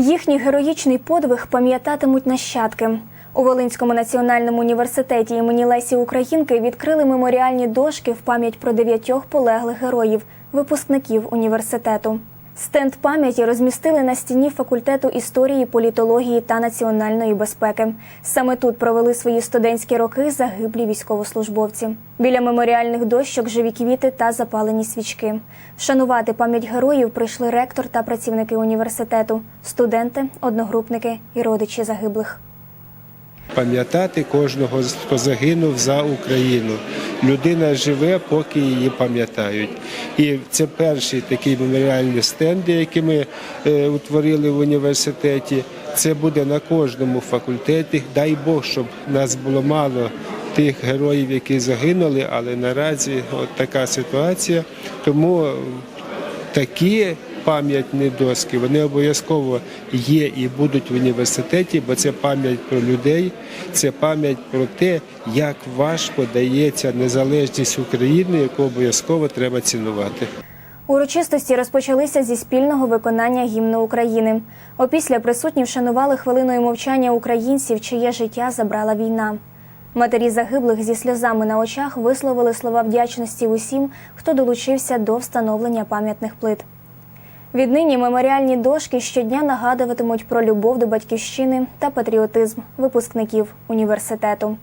Їхній героїчний подвиг пам'ятатимуть нащадки. У Волинському національному університеті імені Лесі Українки відкрили меморіальні дошки в пам'ять про дев'ятьох полеглих героїв, випускників університету. Стенд пам'яті розмістили на стіні факультету історії, політології та національної безпеки. Саме тут провели свої студентські роки загиблі військовослужбовці. Біля меморіальних дощок живі квіти та запалені свічки. Вшанувати пам'ять героїв прийшли ректор та працівники університету, студенти, одногрупники і родичі загиблих. пам'ятати кожного, хто загинув за Україну. Людина живе, поки її пам'ятають. І це перший такий меморіальний стенд, який ми е, утворили в університеті. Це буде на кожному факультеті. Дай Бог, щоб нас було мало тих героїв, які загинули, але наразі от така ситуація. Тому такі пам'ятні доски вони обов'язково є і будуть в університеті, бо це пам'ять про людей, це пам'ять про те, як важко дається незалежність України, яку обов'язково треба цінувати. Урочистості розпочалися зі спільного виконання гімну України. Опісля присутні вшанували хвилиною мовчання українців, чиє життя забрала війна. Матері загиблих зі сльозами на очах висловили слова вдячності усім, хто долучився до встановлення пам'ятних плит. Віднині меморіальні дошки щодня нагадуватимуть про любов до батьківщини та патріотизм випускників університету.